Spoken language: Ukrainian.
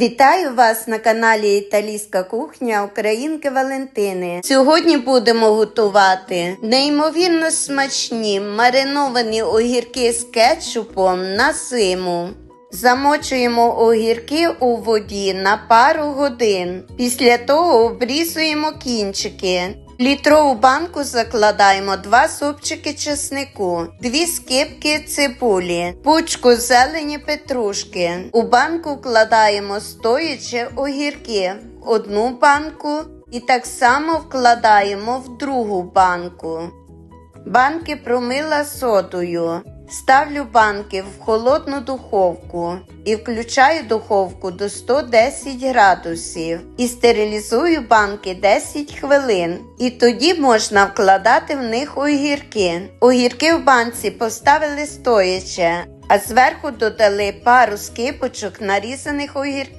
Вітаю вас на каналі Італійська кухня Українки Валентини. Сьогодні будемо готувати неймовірно смачні мариновані огірки з кетчупом на зиму. Замочуємо огірки у воді на пару годин. Після того обрізуємо кінчики. Літрову банку закладаємо 2 супчики чеснику, 2 скибки цибулі, пучку зелені петрушки. У банку вкладаємо стоячі огірки, одну банку і так само вкладаємо в другу банку. Банки промила содою. Ставлю банки в холодну духовку і включаю духовку до 110 градусів і стерилізую банки 10 хвилин. І тоді можна вкладати в них огірки. Огірки в банці поставили стояче, а зверху додали пару скипочок нарізаних огірків.